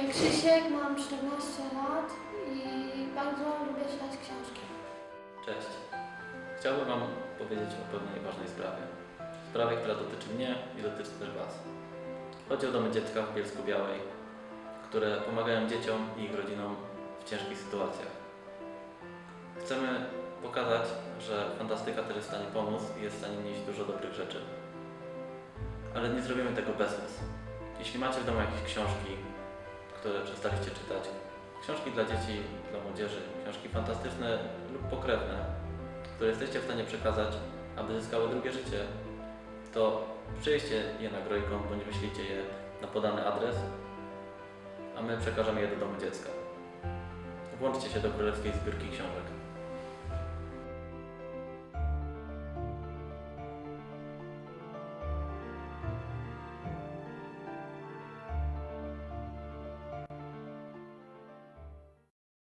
imię Krzysiek, mam 14 lat i bardzo lubię czytać książki. Cześć. Chciałbym Wam powiedzieć o pewnej ważnej sprawie. Sprawie, która dotyczy mnie i dotyczy też Was. Chodzi o domy dziecka w Bielsku Białej, które pomagają dzieciom i ich rodzinom w ciężkich sytuacjach. Chcemy pokazać, że fantastyka też jest w stanie pomóc i jest w stanie nieść dużo dobrych rzeczy. Ale nie zrobimy tego bez Was. Jeśli macie w domu jakieś książki, które przestaliście czytać, książki dla dzieci, dla młodzieży, książki fantastyczne lub pokrewne, które jesteście w stanie przekazać, aby zyskały drugie życie, to przyjeźdźcie je na Grojką bądź wyślijcie je na podany adres, a my przekażemy je do domu dziecka. Włączcie się do Królewskiej Zbiórki Książek.